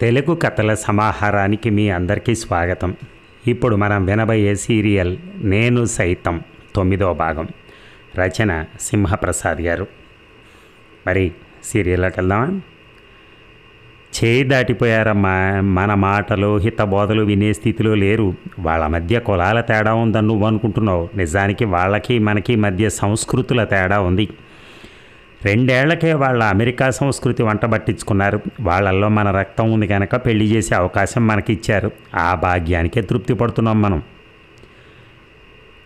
తెలుగు కథల సమాహారానికి మీ అందరికీ స్వాగతం. ఇప్పుడు మనం వినబోయే సీరియల్ నేను సైతం తొమ్మిదో భాగం. రచన సింహప్రసాద్ గారు. మరి సీరియల్లోకి వెళ్దామా? చేయి దాటిపోయారమ్మా. మన మాటలు హితబోధలు వినే స్థితిలో లేరు. వాళ్ళ మధ్య కులాల తేడా ఉందని నువ్వు అనుకుంటున్నావు. నిజానికి వాళ్ళకి మనకి మధ్య సంస్కృతుల తేడా ఉంది. రెండేళ్ళకే వాళ్ళ అమెరికా సంస్కృతి వంట పట్టించుకున్నారు. వాళ్ళల్లో మన రక్తం ఉంది కనుక పెళ్ళి చేసే అవకాశం మనకిచ్చారు. ఆ భాగ్యానికే తృప్తి పడుతున్నాం మనం.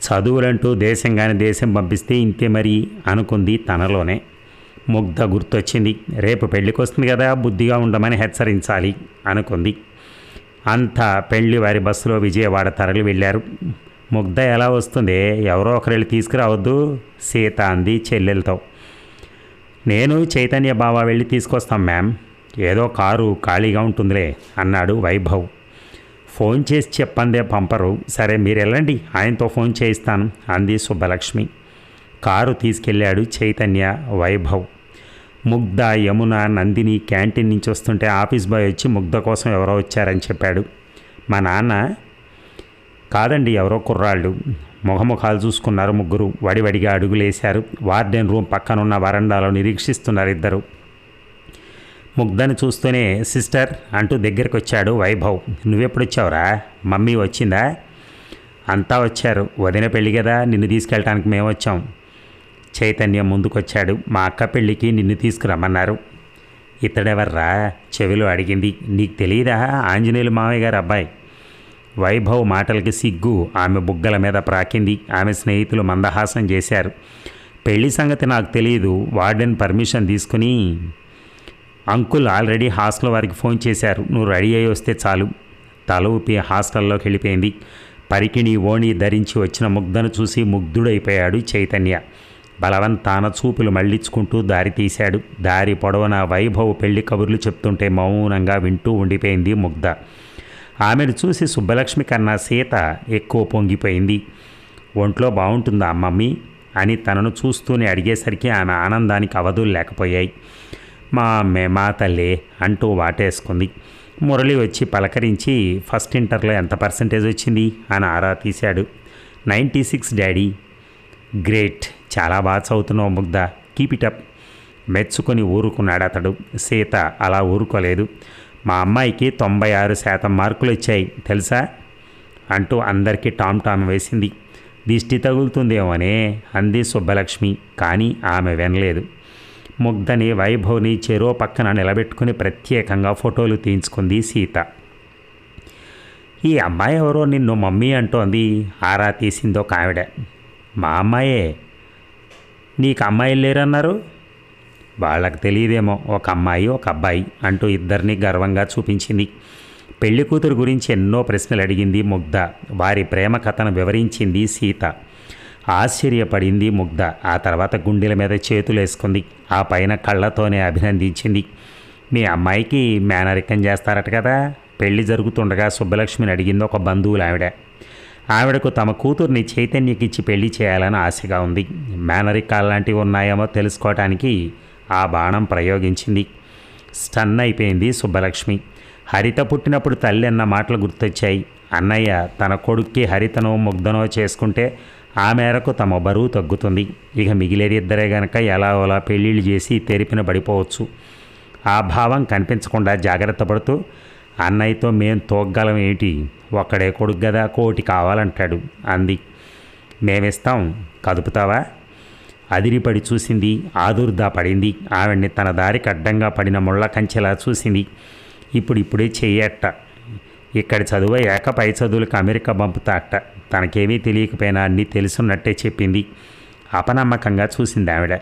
చదువులంటూ దేశం కాని దేశం పంపిస్తే ఇంతే మరి అనుకుంది తనలోనే. ముగ్ధ గుర్తొచ్చింది. రేపు పెళ్ళికి వస్తుంది కదా బుద్ధిగా ఉండమని హెచ్చరించాలి అనుకుంది. అంతా పెళ్ళి వారి బస్సులో విజయవాడ తరలి వెళ్ళారు. ముగ్ధ ఎలా వస్తుంది? ఎవరో ఒకరు వెళ్ళి తీసుకురావద్దు సీత అంది చెల్లెలతో. నేను చైతన్య బావ వెళ్ళి తీసుకొస్తాం మ్యామ్. ఏదో కారు ఖాళీగా ఉంటుందిలే అన్నాడు వైభవ్. ఫోన్ చేసి చెప్పందే పంపరు. సరే మీరు వెళ్ళండి ఆయనతో ఫోన్ చేయిస్తాను అంది సుబ్బలక్ష్మి. కారు తీసుకెళ్ళాడు చైతన్య వైభవ్. ముగ్ధ యమున నందిని క్యాంటీన్ నుంచి వస్తుంటే ఆఫీస్ బాయ్ వచ్చి ముగ్ధ కోసం ఎవరో వచ్చారని చెప్పాడు. మా నాన్న కాదండి ఎవరో కుర్రాళ్ళు. ముఖముఖాలు చూసుకున్నారు ముగ్గురు. వడివడిగా అడుగులేశారు. వార్డెన్ రూమ్ పక్కనున్న వరండాలో నిరీక్షిస్తున్నారు ఇద్దరు. ముగ్ధని చూస్తూనే సిస్టర్ అంటూ దగ్గరికి వచ్చాడు వైభవ్. నువ్వెప్పుడొచ్చావురా? మమ్మీ వచ్చిందా? అంతా వచ్చారు. వదిన పెళ్ళి కదా నిన్ను తీసుకెళ్ళటానికి మేము వచ్చాం చైతన్యం ముందుకొచ్చాడు. మా అక్క పెళ్ళికి నిన్ను తీసుకురమ్మన్నారు. ఇతడెవర్రా? చెవిలో అడిగింది. నీకు తెలియదా ఆంజనేయులు మామయ్య గారు అబ్బాయి. వైభవ్ మాటలకి సిగ్గు. ఆమె బుగ్గల మీద ప్రాకింది. ఆమె స్నేహితులు మందహాసం చేశారు. పెళ్ళి సంగతి నాకు తెలియదు వార్డెన్ పర్మిషన్ తీసుకుని అంకుల్ ఆల్రెడీ హాస్టల్ వారికి ఫోన్ చేశారు. నువ్వు రెడీ అయ్యి వస్తే చాలు. తల ఊపి హాస్టల్లోకి వెళ్ళిపోయింది. పరికిణి ఓణి ధరించి వచ్చిన ముగ్ధను చూసి ముగ్ధుడైపోయాడు చైతన్య. బలవంతాన చూపులు మళ్ళించుకుంటూ దారి తీశాడు. దారి పొడవున వైభవ్ పెళ్ళి కబుర్లు చెప్తుంటే మౌనంగా వింటూ ఉండిపోయింది ముగ్ధ. ఆమెను చూసి సుబ్బలక్ష్మి కన్నా సీత ఎక్కువ పొంగిపోయింది. ఒంట్లో బాగుంటుందా మమ్మీ? అని తనను చూస్తూనే అడిగేసరికి ఆమె ఆనందానికి అవధులు లేకపోయాయి. మా అమ్మే మా తల్లే అంటూ వాటేసుకుంది. మురళి వచ్చి పలకరించి ఫస్ట్ ఇంటర్లో ఎంత పర్సంటేజ్ వచ్చింది? అని ఆరా తీశాడు. Ninety six daddy. గ్రేట్ చాలా బాగా చదువుతున్నావు ముగ్ధ కీప్ ఇట్ అప్. మెచ్చుకొని ఊరుకున్నాడు అతడు. సీత అలా ఊరుకోలేదు. మా అమ్మాయికి తొంభై ఆరు శాతం మార్కులు వచ్చాయి తెలుసా? అంటూ అందరికీ టామ్ టామ్ వేసింది. దిష్టి తగులుతుందేమోనే అంది సుబ్బలక్ష్మి కానీ ఆమె వినలేదు. ముగ్ధని వైభవ్ని చెరో పక్కన నిలబెట్టుకుని ప్రత్యేకంగా ఫోటోలు తీయించుకుంది సీత. ఈ అమ్మాయి ఎవరో నిన్ను మమ్మీ అంటోంది ఆరా తీసిందో కావిడ మా అమ్మాయే. నీకు అమ్మాయిలు లేరన్నారు? వాళ్ళకి తెలియదేమో ఒక అమ్మాయి ఒక అబ్బాయి అంటూ ఇద్దరిని గర్వంగా చూపించింది. పెళ్ళి కూతురు గురించి ఎన్నో ప్రశ్నలు అడిగింది ముగ్ధ. వారి ప్రేమ కథను వివరించింది సీత. ఆశ్చర్యపడింది ముగ్ధ. ఆ తర్వాత గుండెల మీద చేతులు వేసుకుంది ఆ పైన కళ్ళతోనే అభినందించింది. మీ అమ్మాయికి మేనరికం చేస్తారట కదా. పెళ్ళి జరుగుతుండగా సుబ్బలక్ష్మిని అడిగింది ఒక బంధువులు ఆవిడ ఆవిడకు తమ కూతుర్ని చైతన్యకిచ్చి పెళ్ళి చేయాలని ఆశగా ఉంది. మేనరికాలు లాంటివి ఉన్నాయేమో తెలుసుకోవటానికి ఆ బాణం ప్రయోగించింది. స్టన్ అయిపోయింది సుబ్బలక్ష్మి. హరిత పుట్టినప్పుడు తల్లి అన్న మాటలు గుర్తొచ్చాయి. అన్నయ్య తన కొడుక్కి హరితనో ముగ్ధనో చేసుకుంటే ఆ మేరకు తమ బరువు తగ్గుతుంది. ఇక మిగిలేది ఇద్దరే గనక ఎలా అలా పెళ్ళిళ్ళు చేసి తెరిపిన పడిపోవచ్చు. ఆ భావం కనిపించకుండా జాగ్రత్త పడుతూ అన్నయ్యతో మేం తోగ్గలం ఏంటి ఒక్కడే కొడుకు కదా కోటి కావాలంటాడు అంది. మేమిస్తాం. కదుపుతావా? అదిరిపడి చూసింది ఆదుర్దా పడింది. ఆవిడ్ని తన దారికి అడ్డంగా పడిన ముళ్ళ కంచెలా చూసింది. ఇప్పుడిప్పుడే చెయ్యట్ట చెయ్యట. ఇక్కడ చదువయ్యాక పై చదువులకు అమెరికా పంపుతా అట్ట తనకేమీ తెలియకపోయినా అన్నీ తెలుసున్నట్టే చెప్పింది. అపనమ్మకంగా చూసింది ఆవిడ.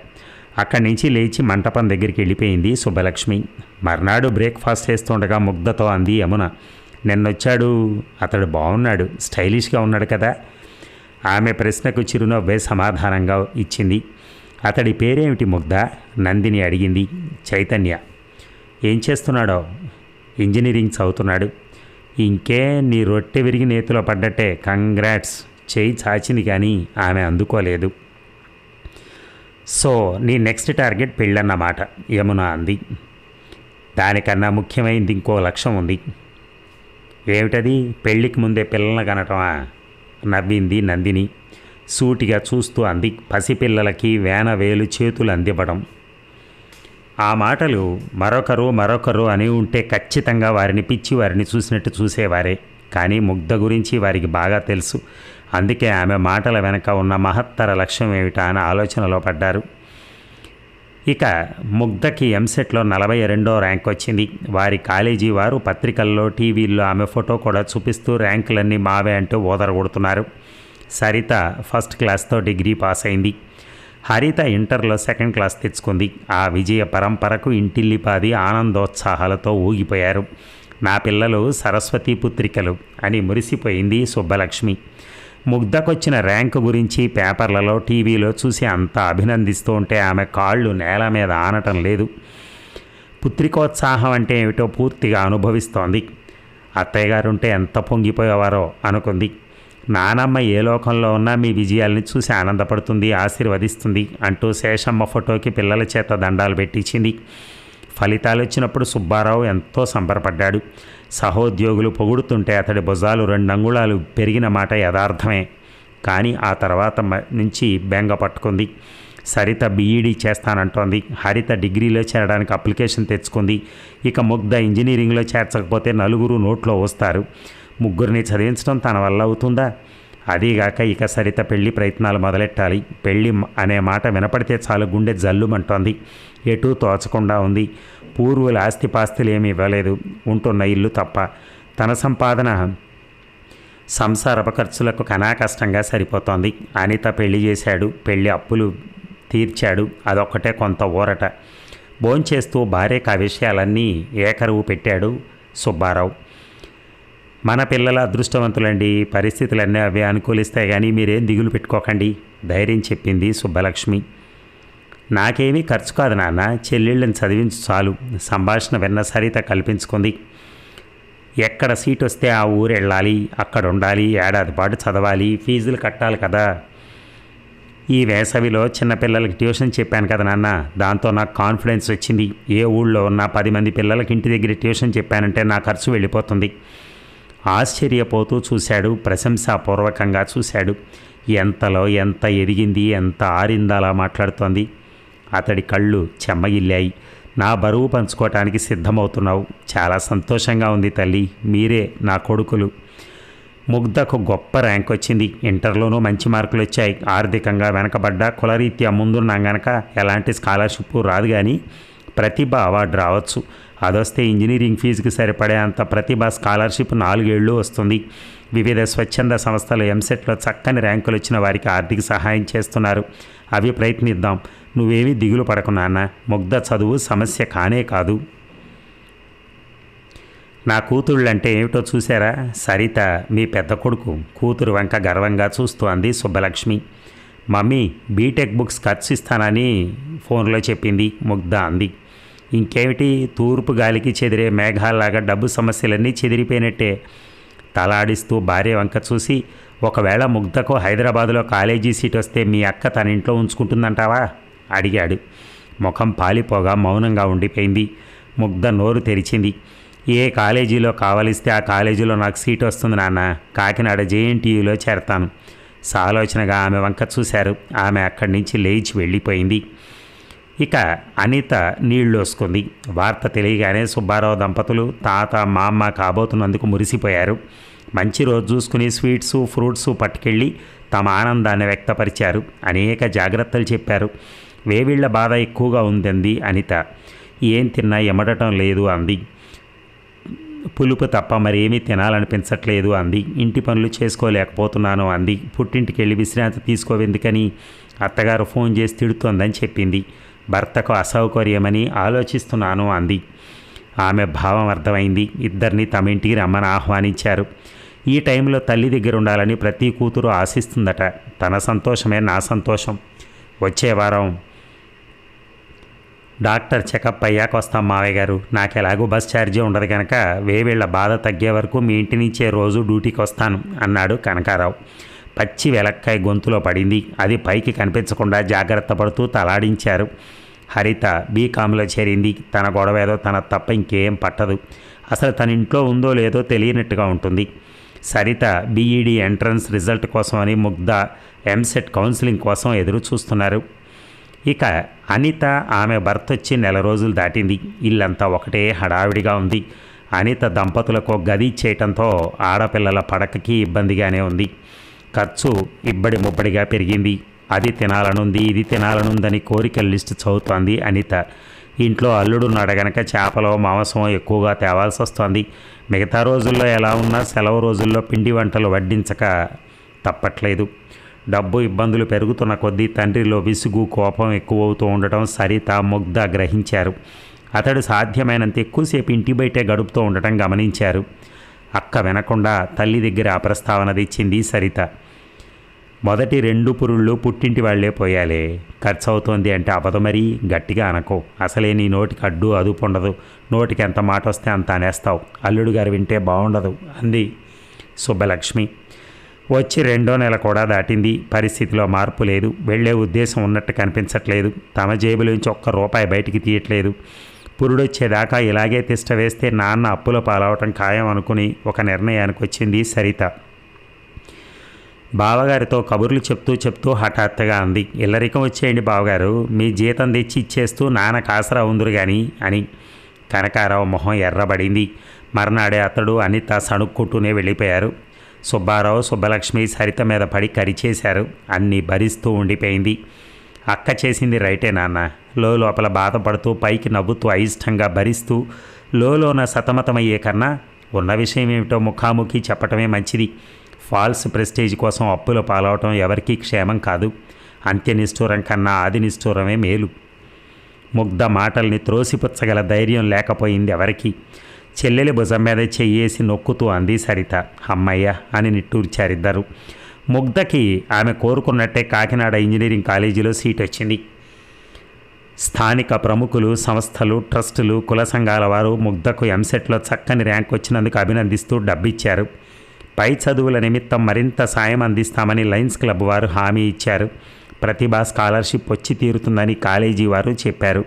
అక్కడి నుంచి లేచి మంటపం దగ్గరికి వెళ్ళిపోయింది సుబ్బలక్ష్మి. మర్నాడు బ్రేక్ఫాస్ట్ చేస్తుండగా ముగ్ధతో అంది యమున. నిన్నొచ్చాడు. అతడు బాగున్నాడు స్టైలిష్గా ఉన్నాడు కదా. ఆమె ప్రశ్నకు చిరునవ్వే సమాధానంగా ఇచ్చింది. అతడి పేరేమిటి ముగ్ధ? నందిని అడిగింది చైతన్య. ఏం చేస్తున్నాడో? ఇంజనీరింగ్ చదువుతున్నాడు. ఇంకే నీ రొట్టె విరిగి నేతిలో పడ్డట్టే. కంగ్రాట్స్. చేయి చాచింది కానీ ఆమె అందుకోలేదు. సో నీ నెక్స్ట్ టార్గెట్ పెళ్ళన్నమాట. యమున అంది. దానికన్నా ముఖ్యమైనది ఇంకో లక్ష్యం ఉంది. ఏమిటది? పెళ్ళికి ముందే పిల్లల్ని కనటమా? నవ్వింది నందిని. సూటిగా చూస్తూ అంది పసిపిల్లలకి వేన వేలు చేతులు అందివ్వడం. ఆ మాటలు మరొకరు మరొకరు అని ఉంటే ఖచ్చితంగా వారిని పిచ్చి వారిని చూసినట్టు చూసేవారే. కానీ ముగ్ధ గురించి వారికి బాగా తెలుసు. అందుకే ఆమె మాటల వెనక ఉన్న మహత్తర లక్ష్యం ఏమిటా అని ఆలోచనలో పడ్డారు. ఇక ముగ్ధకి ఎంసెట్లో నలభై రెండో ర్యాంక్ వచ్చింది. వారి కాలేజీ వారు పత్రికల్లో టీవీల్లో ఆమె ఫోటో కూడా చూపిస్తూ ర్యాంకులన్నీ మావే అంటూ ఓదరగొడుతున్నారు. సరిత ఫస్ట్ క్లాస్తో డిగ్రీ పాస్ అయింది. హరిత ఇంటర్లో సెకండ్ క్లాస్ తెచ్చుకుంది. ఆ విజయ పరంపరకు ఇంటిల్లిపాది ఆనందోత్సాహాలతో ఊగిపోయారు. నా పిల్లలు సరస్వతి పుత్రికలు అని మురిసిపోయింది సుబ్బలక్ష్మి. ముగ్ధకొచ్చిన ర్యాంకు గురించి పేపర్లలో టీవీలో చూసి అంత అభినందిస్తూ ఉంటే ఆమె కాళ్ళు నేల మీద ఆనటం లేదు. పుత్రికోత్సాహం అంటే ఏమిటో పూర్తిగా అనుభవిస్తోంది. అత్తయ్య గారుంటే ఎంత పొంగిపోయేవారో అనుకుంది. నానమ్మ ఏ లోకంలో ఉన్నా మీ విజయాల్ని చూసి ఆనందపడుతుంది ఆశీర్వదిస్తుంది అంటూ శేషమ్మ ఫోటోకి పిల్లల చేత దండాలు పెట్టించింది. ఫలితాలు వచ్చినప్పుడు సుబ్బారావు ఎంతో సంబరపడ్డాడు. సహోద్యోగులు పొగుడుతుంటే అతడి భుజాలు రెండు అంగుళాలు పెరిగిన మాట యథార్థమే. కానీ ఆ తర్వాత మ- నుంచి బెంగ పట్టుకుంది. సరిత బీఈడీ చేస్తానంటోంది. హరిత డిగ్రీలో చేరడానికి అప్లికేషన్ తెచ్చుకుంది. ఇక ముగ్ధ ఇంజనీరింగ్లో చేర్చకపోతే నలుగురు నోట్లో వస్తారు ముగ్గురిని చదివించడం తన వల్ల అవుతుందా? అదీగాక ఇక సరిత పెళ్ళి ప్రయత్నాలు మొదలెట్టాలి. పెళ్ళి అనే మాట వినపడితే చాలు గుండె జల్లుమంటోంది. ఎటూ తోచకుండా ఉంది. పూర్వుల ఆస్తిపాస్తులు ఏమి ఇవ్వలేదు. ఉంటున్న ఇల్లు తప్ప తన సంపాదన సంసారప ఖర్చులకు కనాకష్టంగా సరిపోతోంది. అనిత పెళ్ళి చేశాడు. పెళ్ళి అప్పులు తీర్చాడు. అదొక్కటే కొంత ఊరట. భోంచేస్తూ భార్యకు ఆ విషయాలన్నీ ఏకరువు పెట్టాడు సుబ్బారావు. మన పిల్లల అదృష్టవంతులండి. పరిస్థితులన్నీ అవి అనుకూలిస్తాయి కానీ మీరేం దిగులు పెట్టుకోకండి. ధైర్యం చెప్పింది సుబ్బలక్ష్మి. నాకేమీ ఖర్చు కాదు నాన్న. చెల్లెళ్ళని చదివించు చాలు. సంభాషణ విన్న సరిత కల్పించుకుంది. ఎక్కడ సీట్ వస్తే ఆ ఊరు వెళ్ళాలి. అక్కడ ఉండాలి. ఏడాది పాటు చదవాలి. ఫీజులు కట్టాలి కదా. ఈ వేసవిలో చిన్నపిల్లలకి ట్యూషన్ చెప్పాను కదా నాన్న. దాంతో నాకు కాన్ఫిడెన్స్ వచ్చింది. ఏ ఊళ్ళో ఉన్న పది మంది పిల్లలకి ఇంటి దగ్గర ట్యూషన్ చెప్పానంటే నా ఖర్చు వెళ్ళిపోతుంది. ఆశ్చర్యపోతూ చూశాడు ప్రశంసాపూర్వకంగా చూశాడు. ఎంతలో ఎంత ఎదిగింది ఎంత ఆరిందలా మాట్లాడుతోంది. అతడి కళ్ళు చెమ్మగిల్లాయి నా బరువు పంచుకోవటానికి సిద్ధమవుతున్నావు. చాలా సంతోషంగా ఉంది తల్లి. మీరే నా కొడుకులు. ముగ్ధకు గొప్ప ర్యాంక్ వచ్చింది. ఇంటర్లోనూ మంచి మార్కులు వచ్చాయి. ఆర్థికంగా వెనకబడ్డా కులరీత్యా ముందున్నాం గనక ఎలాంటి స్కాలర్షిప్ రాదు కానీ ప్రతిభ అవార్డు రావచ్చు. అదొస్తే ఇంజనీరింగ్ ఫీజుకి సరిపడే అంత ప్రతిభ స్కాలర్షిప్ నాలుగేళ్ళు వస్తుంది. వివిధ స్వచ్ఛంద సంస్థలు ఎంసెట్లో చక్కని ర్యాంకులు వచ్చిన వారికి ఆర్థిక సహాయం చేస్తున్నారు. అవి ప్రయత్నిద్దాం. నువ్వేమీ దిగులు పడకు నాన్న. ముగ్ధ చదువు సమస్య కానే కాదు. నా కూతుళ్ళంటే ఏమిటో చూసారా సరిత మీ పెద్ద కొడుకు. కూతురు వంక గర్వంగా చూస్తూ అంది సుబ్బలక్ష్మి. మమ్మీ బీటెక్ బుక్స్ ఖర్చు ఇస్తానని ఫోన్లో చెప్పింది ముగ్ధ అంది. ఇంకేమిటి? తూర్పు గాలికి చెదిరే మేఘాల్లాగా డబ్బు సమస్యలన్నీ చెదిరిపోయినట్టే. తలాడిస్తూ భార్య వంక చూసి ఒకవేళ ముగ్ధకు హైదరాబాదులో కాలేజీ సీట్ వస్తే మీ అక్క తన ఇంట్లో ఉంచుకుంటుందంటావా? అడిగాడు. ముఖం పాలిపోగా మౌనంగా ఉండిపోయింది. ముగ్ధ నోరు తెరిచింది. ఏ కాలేజీలో కావలిస్తే ఆ కాలేజీలో నాకు సీట్ వస్తుంది నాన్న. కాకినాడ జేఎన్టీయూలో చేరతాను. సాలోచనగా ఆమె వంక చూశారు. ఆమె అక్కడి నుంచి లేచి వెళ్ళిపోయింది. ఇక అనిత నీళ్ళోసుకుంది. వసుకుంది వార్త తెలియగానే సుబ్బారావు దంపతులు తాత మా అమ్మ కాబోతున్నందుకు మురిసిపోయారు. మంచి రోజు చూసుకుని స్వీట్స్ ఫ్రూట్స్ పట్టుకెళ్ళి తమ ఆనందాన్ని వ్యక్తపరిచారు. అనేక జాగ్రత్తలు చెప్పారు. వేవిళ్ళ బాధ ఎక్కువగా ఉందంది అనిత. ఏం తిన్నా ఎమడటం లేదు అంది. పులుపు తప్ప మరేమీ తినాలనిపించట్లేదు అంది. ఇంటి పనులు చేసుకోలేకపోతున్నాను అంది. పుట్టింటికి వెళ్ళి విశ్రాంతి తీసుకోవెందుకని అత్తగారు ఫోన్ చేసి తిడుతోందని చెప్పింది. భర్తకు అసౌకర్యమని ఆలోచిస్తున్నాను అంది. ఆమె భావం అర్థమైంది. ఇద్దరిని తమింటికి రమ్మని ఆహ్వానించారు. ఈ టైంలో తల్లి దగ్గర ఉండాలని ప్రతి కూతురు ఆశిస్తుందట. తన సంతోషమే నా సంతోషం. వచ్చే వారం డాక్టర్ చెకప్ అయ్యాక వస్తాం మావయ్య గారు. నాకు ఎలాగో బస్ ఛార్జీ ఉండదు కనుక వేవేళ్ళ బాధ తగ్గే వరకు మీ ఇంటి నుంచే రోజు డ్యూటీకి వస్తాను అన్నాడు కనకారావు. పచ్చి వెలక్కాయ గొంతులో పడింది. అది పైకి కనిపించకుండా జాగ్రత్త పడుతూ తలాడించారు. హరిత బీకామ్లో చేరింది. తన గొడవ ఏదో తన తప్ప ఇంకేం పట్టదు. అసలు తన ఇంట్లో ఉందో లేదో తెలియనట్టుగా ఉంటుంది. సరిత బీఈడి ఎంట్రన్స్ రిజల్ట్ కోసం అని ముగ్ధ ఎంసెట్ కౌన్సిలింగ్ కోసం ఎదురు చూస్తున్నారు. ఇక అనిత ఆమె భర్త వచ్చి నెల రోజులు దాటింది. ఇల్లంతా ఒకటే హడావిడిగా ఉంది. అనిత దంపతులకు గది చేయటంతో ఆడపిల్లల పడకకి ఇబ్బందిగానే ఉంది. ఖర్చు ఇబ్బడి ముబ్బడిగా పెరిగింది. అది తినాలనుంది ఇది తినాలనుందని కోరికల లిస్ట్ చదువుతోంది అనిత. ఇంట్లో అల్లుడు నడగనక చేపలో మాంసం ఎక్కువగా తేవాల్సి వస్తోంది. మిగతా రోజుల్లో ఎలా ఉన్నా సెలవు రోజుల్లో పిండి వంటలు వడ్డించక తప్పట్లేదు. డబ్బు ఇబ్బందులు పెరుగుతున్న కొద్దీ తండ్రిలో విసుగు కోపం ఎక్కువవుతూ ఉండటం సరిత ముగ్ధ గ్రహించారు. అతడు సాధ్యమైనంత ఎక్కువసేపు ఇంటి బయటే గడుపుతూ ఉండటం గమనించారు. అక్క వినకుండా తల్లి దగ్గర ఆ ప్రస్తావన తెచ్చింది సరిత. మొదటి రెండు పురుళ్ళు పుట్టింటి వాళ్ళే పోయాలే. ఖర్చు అవుతోంది అంటే అబద్ధమరీ గట్టిగా అనకో. అసలే నీ నోటికి అడ్డు అదుపు ఉండదు. నోటికి ఎంత మాట వస్తే అంత అనేస్తావు. అల్లుడు గారు వింటే బాగుండదు అంది సుబ్బలక్ష్మి. వచ్చి రెండో నెల కూడా దాటింది. పరిస్థితిలో మార్పు లేదు. వెళ్ళే ఉద్దేశం ఉన్నట్టు కనిపించట్లేదు. తమ జేబులోంచి ఒక్క రూపాయి బయటికి తీయట్లేదు. పురుడొచ్చేదాకా ఇలాగే తిష్ట వేస్తే నాన్న అప్పుల పాలవటం ఖాయం అనుకుని ఒక నిర్ణయానికి వచ్చింది సరిత. బావగారితో కబుర్లు చెప్తూ చెప్తూ హఠాత్తుగా అంది. ఇల్లరికం వచ్చేయండి బావగారు. మీ జీతం తెచ్చి ఇచ్చేస్తూ నాన్న కాసరా ఉందరు కానీ అని కనకారావు మొహం ఎర్రబడింది. మర్నాడే అతడు అనిత సణుక్కుంటూనే వెళ్ళిపోయారు. సుబ్బారావు సుబ్బలక్ష్మి సరిత మీద పడి కరిచేశారు. అన్నీ భరిస్తూ ఉండిపోయింది. అక్క చేసింది రైటే నాన్న. లోపల బాధపడుతూ పైకి నవ్వుతూ అయిష్టంగా భరిస్తూ లోన సతమతమయ్యే కన్నా ఉన్న విషయం ఏమిటో ముఖాముఖి చెప్పటమే మంచిది. ఫాల్స్ ప్రెస్టేజ్ కోసం అప్పుల పాలవటం ఎవరికీ క్షేమం కాదు. అంత్యనిష్ఠూరం కన్నా ఆది నిష్ఠూరమే మేలు. ముగ్ధ మాటల్ని త్రోసిపుచ్చగల ధైర్యం లేకపోయింది ఎవరికి. చెల్లెలి భుజం మీద చెయ్యేసి నొక్కుతూ అంది సరిత. అమ్మయ్య అని నిట్టూర్చారిద్దరు. ముగ్ధకి ఆమె కోరుకున్నట్టే కాకినాడ ఇంజనీరింగ్ కాలేజీలో సీట్ వచ్చింది. స్థానిక ప్రముఖులు సంస్థలు ట్రస్టులు కుల సంఘాల వారు ముగ్ధకు ఎంసెట్లో చక్కని ర్యాంక్ వచ్చినందుకు అభినందిస్తూ డబ్బిచ్చారు. పై చదువుల నిమిత్తం మరింత సాయం అందిస్తామని లయన్స్ క్లబ్ వారు హామీ ఇచ్చారు. ప్రతిభా స్కాలర్షిప్ వచ్చి తీరుతుందని కాలేజీ వారు చెప్పారు.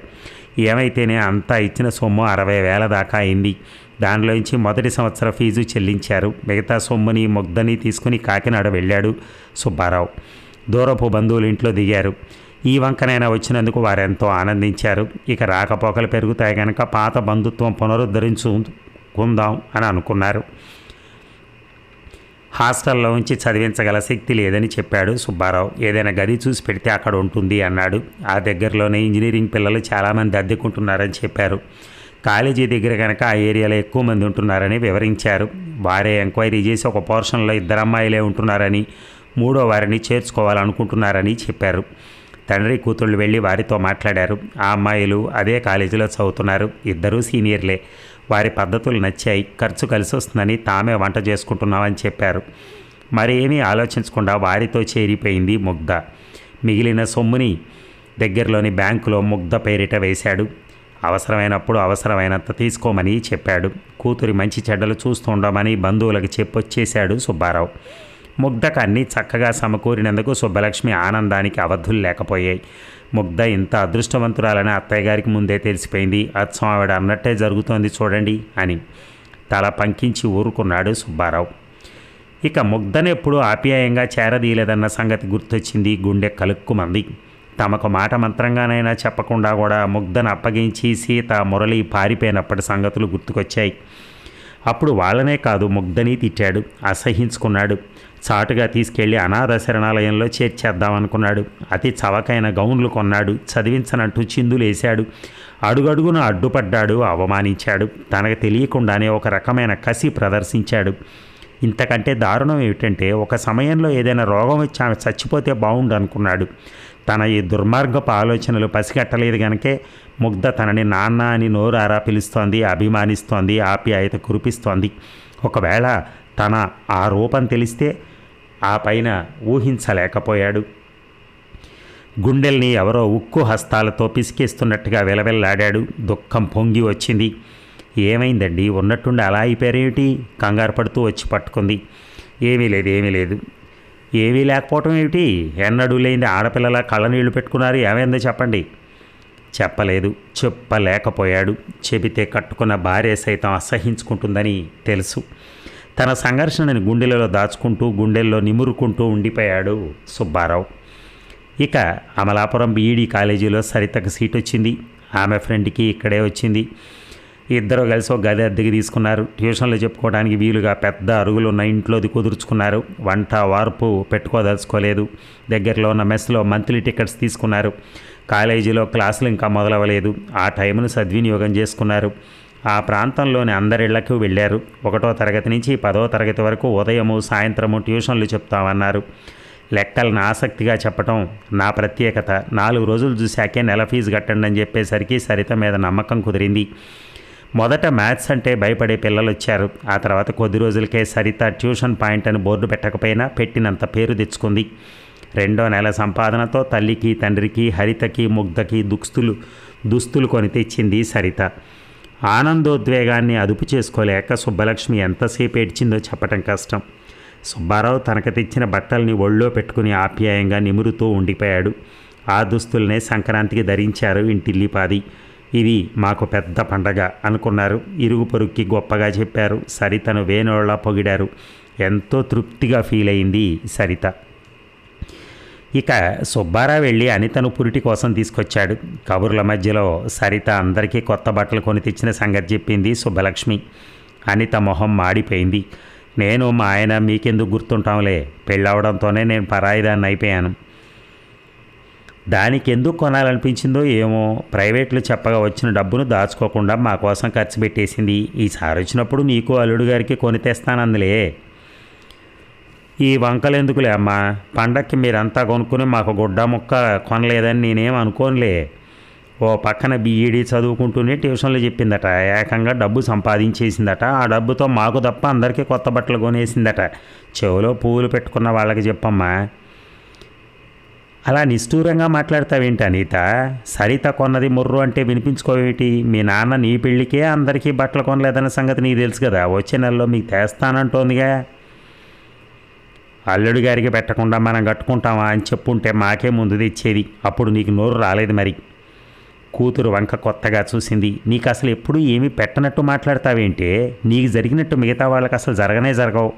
ఏమైతేనే అంతా ఇచ్చిన సొమ్ము అరవై వేల దాకా అయింది. దానిలోంచి మొదటి సంవత్సర ఫీజు చెల్లించారు. మిగతా సొమ్ముని ముగ్ధని తీసుకుని కాకినాడ వెళ్ళాడు సుబ్బారావు. దూరపు బంధువులు ఇంట్లో దిగారు. ఈ వంకనైనా వచ్చినందుకు వారెంతో ఆనందించారు. ఇక రాకపోకలు పెరుగుతాయి కనుక పాత బంధుత్వం పునరుద్ధరించుకుందాం అని అనుకున్నారు. హాస్టల్లో ఉంచి చదివించగల శక్తి లేదని చెప్పాడు సుబ్బారావు. ఏదైనా గది చూసి పెడితే అక్కడ ఉంటుంది అన్నాడు. ఆ దగ్గరలోనే ఇంజనీరింగ్ పిల్లలు చాలామంది అద్దెకుంటున్నారని చెప్పారు. కాలేజీ దగ్గర కనుక ఆ ఏరియాలో ఎక్కువ మంది ఉంటున్నారని వివరించారు. వారే ఎంక్వైరీ చేసి ఒక పోర్షన్లో ఇద్దరు అమ్మాయిలే ఉంటున్నారని మూడో వారిని చేర్చుకోవాలనుకుంటున్నారని చెప్పారు. తండ్రి కూతుళ్ళు వెళ్ళి వారితో మాట్లాడారు. ఆ అమ్మాయిలు అదే కాలేజీలో చదువుతున్నారు. ఇద్దరూ సీనియర్లే. వారి పద్ధతులు నచ్చాయి. ఖర్చు కలిసి వస్తుందని తామే వంట చేసుకుంటున్నామని చెప్పారు. మరేమీ ఆలోచించకుండా వారితో చేరిపోయింది ముగ్ధ. మిగిలిన సొమ్ముని దగ్గరలోని బ్యాంకులో ముగ్ధ పేరిట వేశాడు. అవసరమైనప్పుడు అవసరమైనంత తీసుకోమని చెప్పాడు. కూతురి మంచి చెడ్డలు చూస్తుండమని బంధువులకు చెప్పొచ్చేశాడు సుబ్బారావు. ముగ్ధకు చక్కగా సమకూరినందుకు సుబ్బలక్ష్మి ఆనందానికి అవధులు లేకపోయాయి. ముగ్ధ ఇంత అదృష్టవంతురాలని అత్తయ్య గారికి ముందే తెలిసిపోయింది. అచ్చం ఆవిడ అన్నట్టే జరుగుతోంది చూడండి అని తల పంకించి ఊరుకున్నాడు సుబ్బారావు. ఇక ముగ్ధనెప్పుడు ఆప్యాయంగా చేరదీయలేదన్న సంగతి గుర్తొచ్చింది. గుండె కలుక్కుమంది. తమకు మాట మంత్రంగానైనా చెప్పకుండా కూడా ముగ్ధను అప్పగించి సీత మురళి పారిపోయినప్పటి సంగతులు గుర్తుకొచ్చాయి. అప్పుడు వాళ్ళనే కాదు ముగ్ధని తిట్టాడు అసహించుకున్నాడు. చాటుగా తీసుకెళ్ళి అనాథ శరణాలయంలో చేర్చేద్దామనుకున్నాడు. అతి చవకైన గౌన్లు కొన్నాడు చదివించనంటూ చిందులేశాడు. అడుగడుగున అడ్డుపడ్డాడు అవమానించాడు. తనకు తెలియకుండానే ఒక రకమైన కసి ప్రదర్శించాడు. ఇంతకంటే దారుణం ఏమిటంటే ఒక సమయంలో ఏదైనా రోగం వచ్చి ఆమె చచ్చిపోతే బాగుండు అనుకున్నాడు తన ఈ దుర్మార్గపు ఆలోచనలు పసిగట్టలేదు గనకే ముగ్ధ తనని నాన్న అని నోరారా పిలుస్తోంది అభిమానిస్తోంది ఆప్యాయత కురిపిస్తోంది. ఒకవేళ తన ఆ రూపం తెలిస్తే ఆ పైన ఊహించలేకపోయాడు. గుండెల్ని ఎవరో ఉక్కు హస్తాలతో పిసికేస్తున్నట్టుగా వెలవెల్లాడాడు. దుఃఖం పొంగి వచ్చింది. ఏమైందండి? ఉన్నట్టుండి అలా అయిపోయారేమిటి? కంగారు పడుతూ వచ్చి పట్టుకుంది. ఏమీ లేదు ఏమీ లేదు. ఏమీ లేకపోవటం ఏమిటి? ఎన్నడూ లేని ఆడపిల్లల కళ్ళనీళ్ళు పెట్టుకున్నారు ఏమైందో చెప్పండి. చెప్పలేదు చెప్పలేకపోయాడు. చెబితే కట్టుకున్న భార్య సైతం అసహించుకుంటుందని తెలుసు. తన సంఘర్షణని గుండెలలో దాచుకుంటూ గుండెల్లో నిమురుకుంటూ ఉండిపోయాడు సుబ్బారావు. ఇక అమలాపురం బీఈడి కాలేజీలో సరితకు సీట్ వచ్చింది ఆమె ఫ్రెండ్కి ఇక్కడే వచ్చింది. ఇద్దరు కలిసి ఒక గది అద్దెకి తీసుకున్నారు. ట్యూషన్లు చెప్పుకోవడానికి వీలుగా పెద్ద అరుగులు ఉన్న ఇంట్లోది కుదుర్చుకున్నారు. వంట వార్పు పెట్టుకోదలుచుకోలేదు. దగ్గరలో ఉన్న మెస్లో మంత్లీ టికెట్స్ తీసుకున్నారు. కాలేజీలో క్లాసులు ఇంకా మొదలవ్వలేదు ఆ టైంను సద్వినియోగం చేసుకున్నారు. ఆ ప్రాంతంలోని అందరిళ్ళకు వెళ్ళారు. ఒకటో తరగతి నుంచి పదో తరగతి వరకు ఉదయము సాయంత్రము ట్యూషన్లు చెప్తామన్నారు. లెక్కలను ఆసక్తిగా చెప్పటం నా ప్రత్యేకత. నాలుగు రోజులు చూశాకే నెల ఫీజు కట్టండి అని చెప్పేసరికి సరిత మీద నమ్మకం కుదిరింది. మొదట మ్యాథ్స్ అంటే భయపడే పిల్లలు వచ్చారు. ఆ తర్వాత కొద్ది రోజులకే సరిత ట్యూషన్ పాయింట్ అని బోర్డు పెట్టకపోయినా పెట్టినంత పేరు తెచ్చుకుంది. రెండో నెల సంపాదనతో తల్లికి తండ్రికి హరితకి ముగ్ధకి దుస్తులు దుస్తులు కొని తెచ్చింది సరిత. ఆనందోద్వేగాన్ని అదుపు చేసుకోలేక సుబ్బలక్ష్మి ఎంతసేపు ఏడ్చిందో చెప్పటం కష్టం. సుబ్బారావు తనకు తెచ్చిన బట్టల్ని ఒళ్ళో పెట్టుకుని ఆప్యాయంగా నిమురుతూ ఉండిపోయాడు. ఆ దుస్తుల్నే సంక్రాంతికి ధరించారు ఇంటిల్లిపాది. ఇది మాకు పెద్ద పండగ అనుకున్నారు. ఇరుగు పొరుక్కి గొప్పగా చెప్పారు. సరితను వేణోళ్ళ పొగిడారు. ఎంతో తృప్తిగా ఫీల్ అయింది సరిత. ఇక సుబ్బారావు వెళ్ళి అనితను పురిటి కోసం తీసుకొచ్చాడు. కబుర్ల మధ్యలో సరిత అందరికీ కొత్త బట్టలు కొని తెచ్చిన సంగతి చెప్పింది సుబ్బలక్ష్మి. అనిత మొహం మాడిపోయింది. నేను మా ఆయన మీకెందుకు గుర్తుంటాంలే? పెళ్ళవడంతోనే నేను పరాయిదాన్ని అయిపోయాను. దానికి ఎందుకు కొనాలనిపించిందో ఏమో ప్రైవేట్లు చెప్పగా వచ్చిన డబ్బును దాచుకోకుండా మా కోసం ఖర్చు పెట్టేసింది. ఈసారి వచ్చినప్పుడు నీకు అల్లుడు గారికి కొని తెస్తానందులే. ఈ వంకలు ఎందుకులే అమ్మా? పండక్కి మీరంతా కొనుక్కుని మాకు గుడ్డ ముక్క కొనలేదని నేనేం అనుకోనులే. ఓ పక్కన బీఈడీ చదువుకుంటూనే ట్యూషన్లు చెప్పిందట. ఏకంగా డబ్బు సంపాదించేసిందట. ఆ డబ్బుతో మాకు తప్ప అందరికీ కొత్త బట్టలు కొనేసిందట. చెవిలో పువ్వులు పెట్టుకున్న వాళ్ళకి చెప్పమ్మా. అలా నిష్ఠూరంగా మాట్లాడతావేంటి అనిత? సరిత కొన్నది ముర్రు అంటే వినిపించుకోవేటి మీ నాన్న నీ పెళ్ళికే అందరికీ బట్టలు కొనలేదన్న సంగతి నీకు తెలుసు కదా. వచ్చే నెలలో మీకు తెస్తానంటోందిగా. అల్లుడి గారికి పెట్టకుండా మనం కట్టుకుంటామా అని చెప్పుంటే మాకే ముందు తెచ్చేది. అప్పుడు నీకు నోరు రాలేదు మరి. కూతురు వంక కొత్తగా చూసింది. నీకు అసలు ఎప్పుడూ ఏమీ పెట్టనట్టు మాట్లాడతావేంటే? నీకు జరిగినట్టు మిగతా వాళ్ళకి అసలు జరగనే జరగవు.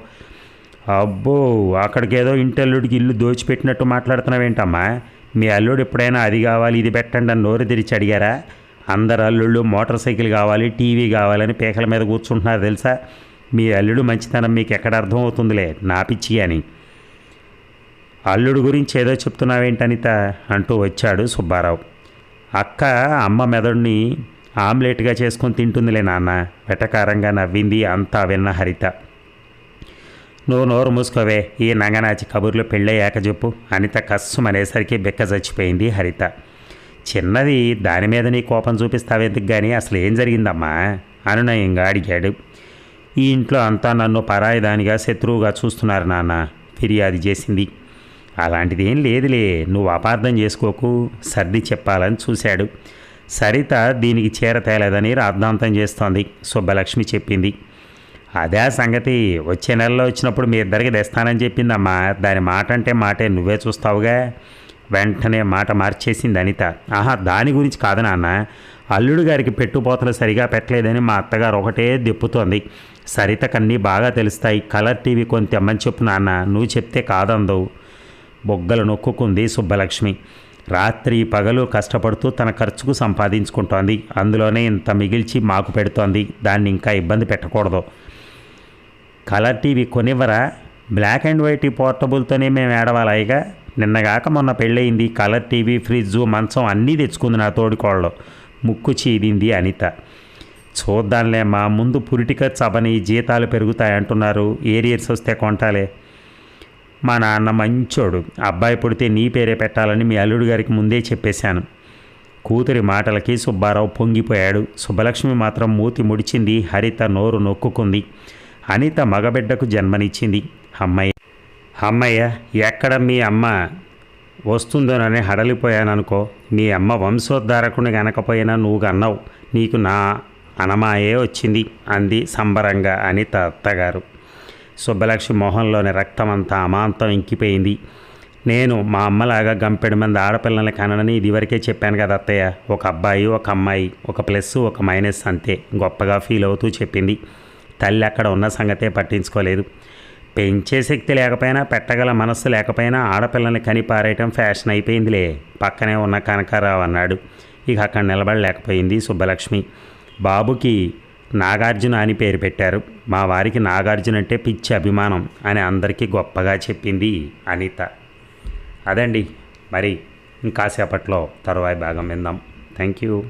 అబ్బో అక్కడికి ఏదో ఇంటి అల్లుడికి ఇల్లు దోచిపెట్టినట్టు మాట్లాడుతున్నావేంటమ్మా? మీ అల్లుడు ఎప్పుడైనా అది కావాలి ఇది పెట్టండి అని నోరు తెరిచి అడిగారా? అందరు అల్లుళ్ళు మోటార్ సైకిల్ కావాలి టీవీ కావాలని పీకల మీద కూర్చుంటున్నారు తెలుసా? మీ అల్లుడు మంచితనం మీకు ఎక్కడ అర్థం అవుతుందిలే నా పిచ్చి అని. అల్లుడు గురించి ఏదో చెప్తున్నావేంటనిత అంటూ వచ్చాడు సుబ్బారావు. అక్క అమ్మ మెదడుని ఆమ్లెట్గా చేసుకొని తింటుందిలే నాన్న వెటకారంగా నవ్వింది అంతా విన్న హరిత. నువ్వు నోరు మూసుకోవే ఈ నంగనాచి కబుర్లు పెళ్ళయ్యాక చెప్పు అనిత కస్సుమనేసరికి బిక్క చచ్చిపోయింది హరిత. చిన్నది దాని మీద నీ కోపం చూపిస్తావెందుకు కానీ అసలు ఏం జరిగిందమ్మా? అనునయంగా అడిగాడు. ఈ ఇంట్లో అంతా నన్ను పరాయిదానిగా శత్రువుగా చూస్తున్నారు నాన్న ఫిర్యాదు చేసింది. అలాంటిది ఏం లేదులే నువ్వు అపార్థం చేసుకోకు సర్ది చెప్పాలని చూశాడు. సరిత దీనికి చేర తేలేదని రాద్ధాంతం చేస్తోంది సుబ్బలక్ష్మి చెప్పింది. అదే సంగతి. వచ్చే నెలలో వచ్చినప్పుడు మీ ఇద్దరికి తెస్తానని చెప్పిందమ్మా. దాని మాట అంటే మాటే నువ్వే చూస్తావుగా. వెంటనే మాట మార్చేసింది అనిత. ఆహా దాని గురించి కాదు నాన్న. అల్లుడు గారికి పెట్టుపోతలు సరిగా పెట్టలేదని మా అత్తగారు ఒకటే దెప్పుతోంది సరిత కన్నీ బాగా తెలుస్తాయి. కలర్ టీవీ కొని తెమ్మని చెప్పు నాన్న. నువ్వు చెప్తే కాదందవు. బొగ్గలు నొక్కుకుంది సుబ్బలక్ష్మి. రాత్రి పగలు కష్టపడుతూ తన ఖర్చుకు సంపాదించుకుంటోంది. అందులోనే ఇంత మిగిల్చి మాకు పెడుతోంది. దాన్ని ఇంకా ఇబ్బంది పెట్టకూడదు. కలర్ టీవీ కొనివ్వరా? బ్లాక్ అండ్ వైట్ పోర్టబుల్తోనే మేము ఏడవాలాయిగా నిన్నగాక మొన్న పెళ్ళయింది కలర్ టీవీ ఫ్రిడ్జ్ మంచం అన్నీ తెచ్చుకుంది నా తోడుకోళ్ళు ముక్కు చీదింది అనిత. చూద్దాంలే మా ముందు పురిటిక చబని జీతాలు పెరుగుతాయంటున్నారు. ఏరియర్స్ వస్తే కొంటాలే. మా నాన్న మంచోడు. అబ్బాయి పుడితే నీ పేరే పెట్టాలని మీ అల్లుడు గారికి ముందే చెప్పేశాను. కూతురి మాటలకి సుబ్బారావు పొంగిపోయాడు. సుబ్బలక్ష్మి మాత్రం మూతి ముడిచింది. హరిత నోరు నొక్కుకుంది. అనిత మగబిడ్డకు జన్మనిచ్చింది. అమ్మయ్య. అమ్మయ్య ఎక్కడ మీ అమ్మ వస్తుందోనని హడలిపోయాననుకో మీ అమ్మ వంశోద్ధారకుని గనకపోయినా నువ్వు అన్నావు నీకు నా అనమాయే వచ్చింది అంది సంబరంగా అనిత అత్తగారు. సుబ్బలక్ష్మి మొహంలోని రక్తమంతా అమాంతం ఇంకిపోయింది. నేను మా అమ్మలాగా గంపెడు మంది ఆడపిల్లల్ని కనని ఇదివరకే చెప్పాను కదా అత్తయ్య. ఒక అబ్బాయి ఒక అమ్మాయి ఒక ప్లస్ ఒక మైనస్ అంతే. గొప్పగా ఫీల్ అవుతూ చెప్పింది. తల్లి అక్కడ ఉన్న సంగతే పట్టించుకోలేదు. పెంచే శక్తి లేకపోయినా పెట్టగల మనస్సు లేకపోయినా ఆడపిల్లని కనిపారేయటం ఫ్యాషన్ అయిపోయిందిలే. పక్కనే ఉన్న కనకారావు అన్నాడు. ఇక అక్కడ నిలబడలేకపోయింది సుబ్బలక్ష్మి. బాబుకి నాగార్జున అని పేరు పెట్టారు. మా వారికి నాగార్జున అంటే పిచ్చి అభిమానం అని అందరికీ గొప్పగా చెప్పింది అనిత. అదండి. మరి ఇంకాసేపట్లో తరువాయి భాగం విందాం. Thank you.